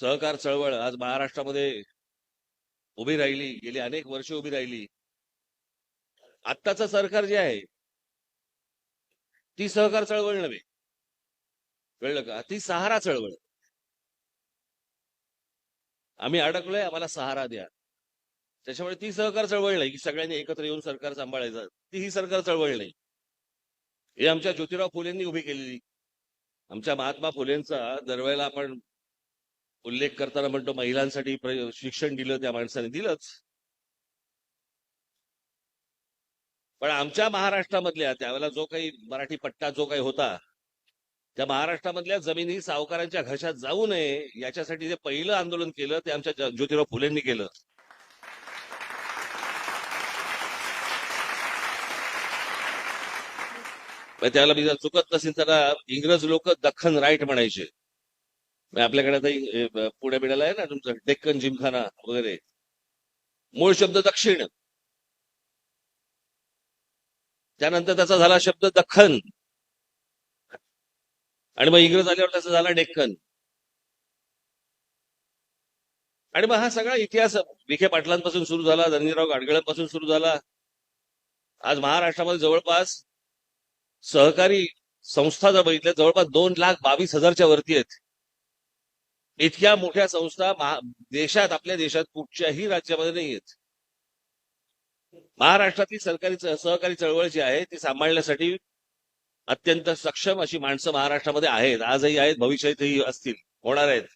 सहकार चळवळ आज महाराष्ट्रामध्ये उभी राहिली गेली अनेक वर्ष उभी राहिली. आत्ताचं सरकार जे आहे ती सहकार चळवळ नव्हे. कळलं का? ती सहारा चळवळ. आम्ही अडकलोय आम्हाला सहारा द्या. त्याच्यामुळे ती सहकार चळवळ नाही की सगळ्यांनी एकत्र येऊन सरकार सांभाळायचं. ती ही सरकार चळवळ नाही. हे आमच्या ज्योतिराव फुलेंनी उभी केलेली. आमच्या महात्मा फुलेंचा दरवेळेला आपण उल्लेख करताना म्हणतो महिलांसाठी शिक्षण दिलं त्या माणसाने दिलंच. पण आमच्या महाराष्ट्रामधल्या त्यावेळेला जो काही मराठी पट्टा जो काही होता त्या महाराष्ट्रामधल्या जमिनी सावकारांच्या घशात जाऊ नये याच्यासाठी जे पहिलं आंदोलन केलं ते आमच्या ज्योतिराव फुलेंनी केलं. त्याला मी जर चुकत नसेल तर इंग्रज लोक दख्खन राईट म्हणायचे. म्हणजे आपल्याकडे आता इ- पुणे आहे ना तुमचं डेक्कन जिमखाना वगैरे. मूळ शब्द दक्षिण. त्यानंतर त्याचा झाला शब्द दख्खन आणि मग इंग्रज आल्यावर त्याचा झाला डेक्कन. आणि मग हा सगळा इतिहास विखे पाटलांपासून सुरू झाला धनंजयराव गाडगळांपासून सुरू झाला. आज महाराष्ट्रामध्ये जवळपास सहकारी संस्था जर बघितल्या जवळपास दोन लाख बावीस हजारच्या वरती आहेत. इतक्या मोठ्या संस्था देशात आपल्या देशात कुठच्याही राज्यामध्ये नाही आहेत महाराष्ट्रातली सरकारी सहकारी चळवळ जी आहे ती सांभाळण्यासाठी अत्यंत सक्षम अशी माणसं महाराष्ट्रामध्ये आहेत. आजही आहेत भविष्यातही असतील होणार आहेत.